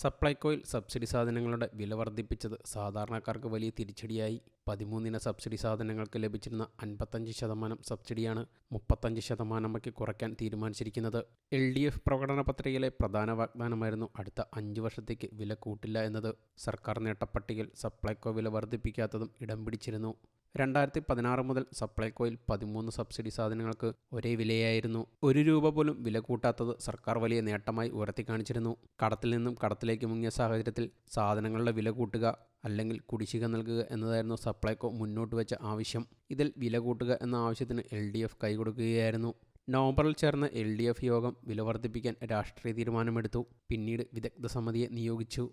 സപ്ലൈകോയിൽ subsidy സാധനങ്ങളുടെ വില വർദ്ധിപ്പിച്ചത് സാധാരണക്കാർക്ക് വലിയ തിരിച്ചടിയായി. പതിമൂന്നിന സബ്സിഡി സാധനങ്ങൾക്ക് ലഭിച്ചിരുന്ന അൻപത്തഞ്ച് ശതമാനം സബ്സിഡിയാണ് മുപ്പത്തഞ്ച് ശതമാനമാക്കി കുറയ്ക്കാൻ തീരുമാനിച്ചിരിക്കുന്നത്. എൽ ഡി എഫ് പ്രകടന പത്രികയിലെ പ്രധാന വാഗ്ദാനമായിരുന്നു അടുത്ത അഞ്ച് വർഷത്തേക്ക് വില കൂട്ടില്ല എന്നത്. സർക്കാർ നേട്ടപ്പട്ടികയിൽ സപ്ലൈകോ വില വർദ്ധിപ്പിക്കാത്തതും ഇടം പിടിച്ചിരുന്നു. രണ്ടായിരത്തി പതിനാറ് മുതൽ സപ്ലൈകോയിൽ പതിമൂന്ന് സബ്സിഡി സാധനങ്ങൾക്ക് ഒരേ വിലയായിരുന്നു. ഒരു രൂപ പോലും വില കൂട്ടാത്തത് സർക്കാർ വലിയ നേട്ടമായി ഉയർത്തി കാണിച്ചിരുന്നു കടത്തിൽ നിന്നും കടത്തിലേക്ക് മുങ്ങിയ സാഹചര്യത്തിൽ സാധനങ്ങളുടെ വില കൂട്ടുക അല്ലെങ്കിൽ കുടിശ്ശിക നൽകുക എന്നതായിരുന്നു സപ്ലൈകോ മുന്നോട്ട് വെച്ച ആവശ്യം. ഇതിൽ വില കൂട്ടുക എന്ന ആവശ്യത്തിന് എൽ ഡി എഫ് കൈകൊടുക്കുകയായിരുന്നു. നവംബറിൽ ചേർന്ന എൽ ഡി എഫ് യോഗം വില വർദ്ധിപ്പിക്കാൻ രാഷ്ട്രീയ തീരുമാനമെടുത്തു. പിന്നീട് വിദഗ്ധ സമിതിയെ നിയോഗിച്ചു.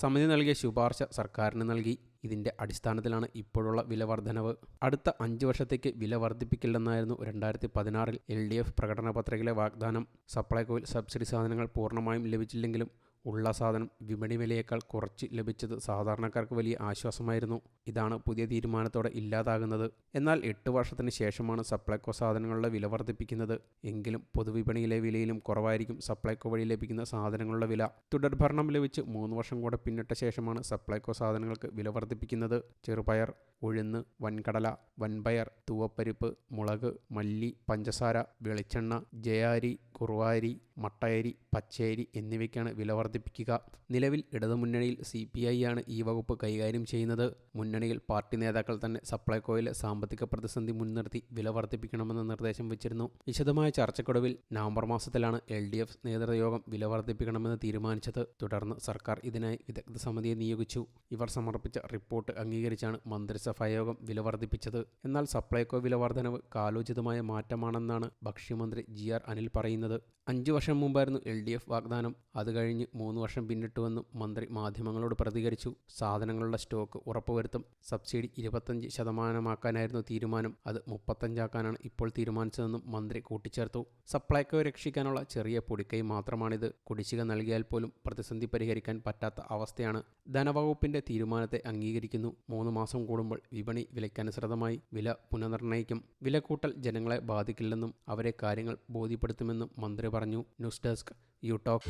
സമിതി നൽകിയ ശുപാർശ സർക്കാരിന് നൽകി. ഇതിന്റെ അടിസ്ഥാനത്തിലാണ് ഇപ്പോഴുള്ള വില വർധനവ്. അടുത്ത അഞ്ച് വർഷത്തേക്ക് വില വർദ്ധിപ്പിക്കില്ലെന്നായിരുന്നു രണ്ടായിരത്തി പതിനാറിൽ എൽ ഡി എഫ് പ്രകടന പത്രികയിലെ വാഗ്ദാനം. സപ്ലൈകോയിൽ സബ്സിഡി സാധനങ്ങൾ പൂർണമായും ലഭിച്ചില്ലെങ്കിലും ഉള്ള സാധനം വിപണി വിലയേക്കാൾ കുറച്ച് ലഭിച്ചത് സാധാരണക്കാർക്ക് വലിയ ആശ്വാസമായിരുന്നു. ഇതാണ് പുതിയ തീരുമാനത്തോടെ ഇല്ലാതാകുന്നത്. എന്നാൽ എട്ട് വർഷത്തിന് ശേഷമാണ് സപ്ലൈകോ സാധനങ്ങളുടെ വില വർദ്ധിപ്പിക്കുന്നത്. എങ്കിലും പൊതുവിപണിയിലെ വിലയിലും കുറവായിരിക്കും സപ്ലൈകോ വഴി ലഭിക്കുന്ന സാധനങ്ങളുടെ വില. തുടർഭരണം ലഭിച്ച് മൂന്ന് വർഷം കൂടെ പിന്നിട്ട ശേഷമാണ് സപ്ലൈകോ സാധനങ്ങൾക്ക് വില വർദ്ധിപ്പിക്കുന്നത്. ചെറുപയർ ഉഴുന്ന് വൻകടല വൻപയർ തൂവപ്പരിപ്പ് മുളക് മല്ലി പഞ്ചസാര വെളിച്ചെണ്ണ ജയാരി കുറുവാരി മട്ടയരി പച്ചേരി എന്നിവയ്ക്കാണ് വില വർദ്ധിപ്പിക്കുക. നിലവിൽ ഇടതുമുന്നണിയിൽ സി പി ഐ ആണ് ഈ വകുപ്പ് കൈകാര്യം ചെയ്യുന്നത്. മുന്നണിയിൽ പാർട്ടി നേതാക്കൾ തന്നെ സപ്ലൈകോയിലെ സാമ്പത്തിക പ്രതിസന്ധി മുൻനിർത്തി വില വർദ്ധിപ്പിക്കണമെന്ന നിർദ്ദേശം വെച്ചിരുന്നു. വിശദമായ ചർച്ചക്കൊടുവിൽ നവംബർ മാസത്തിലാണ് എൽ ഡി എഫ് നേതൃയോഗം വില വർദ്ധിപ്പിക്കണമെന്ന് തീരുമാനിച്ചത്. തുടർന്ന് സർക്കാർ ഇതിനായി വിദഗ്ധ സമിതിയെ നിയോഗിച്ചു. ഇവർ സമർപ്പിച്ച റിപ്പോർട്ട് അംഗീകരിച്ചാണ് മന്ത്രിസഭായോഗം വില വർദ്ധിപ്പിച്ചത്. എന്നാൽ സപ്ലൈകോ വില വർധനവ് കാലോചിതമായ മാറ്റമാണെന്നാണ് ഭക്ഷ്യമന്ത്രി ജി ആർ അനിൽ പറയുന്നത്. അഞ്ചു വർഷം മുമ്പായിരുന്നു എൽ ഡി എഫ് വാഗ്ദാനം. അത് കഴിഞ്ഞ് മൂന്ന് വർഷം പിന്നിട്ടുവെന്നും മന്ത്രി മാധ്യമങ്ങളോട് പ്രതികരിച്ചു. സാധനങ്ങളുടെ സ്റ്റോക്ക് ഉറപ്പുവരുത്തും. സബ്സിഡി ഇരുപത്തഞ്ച് ശതമാനമാക്കാനായിരുന്നു തീരുമാനം. അത് മുപ്പത്തഞ്ചാക്കാനാണ് ഇപ്പോൾ തീരുമാനിച്ചതെന്നും മന്ത്രി കൂട്ടിച്ചേർത്തു. സപ്ലൈക്കോ രക്ഷിക്കാനുള്ള ചെറിയ പൊടിക്കൈ മാത്രമാണിത്. കുടിശ്ശിക നൽകിയാൽ പോലും പ്രതിസന്ധി പരിഹരിക്കാൻ പറ്റാത്ത അവസ്ഥയാണ്. ധനവകുപ്പിന്റെ തീരുമാനത്തെ അംഗീകരിക്കുന്നു. മൂന്ന് മാസം കൂടുമ്പോൾ വിപണി വിലയ്ക്കനുസൃതമായി വില പുനർനിർണയിക്കും. വില കൂട്ടൽ ജനങ്ങളെ ബാധിക്കില്ലെന്നും അവരെ കാര്യങ്ങൾ ബോധ്യപ്പെടുത്തുമെന്നും മന്ത്രി പറഞ്ഞു. News desk you talk.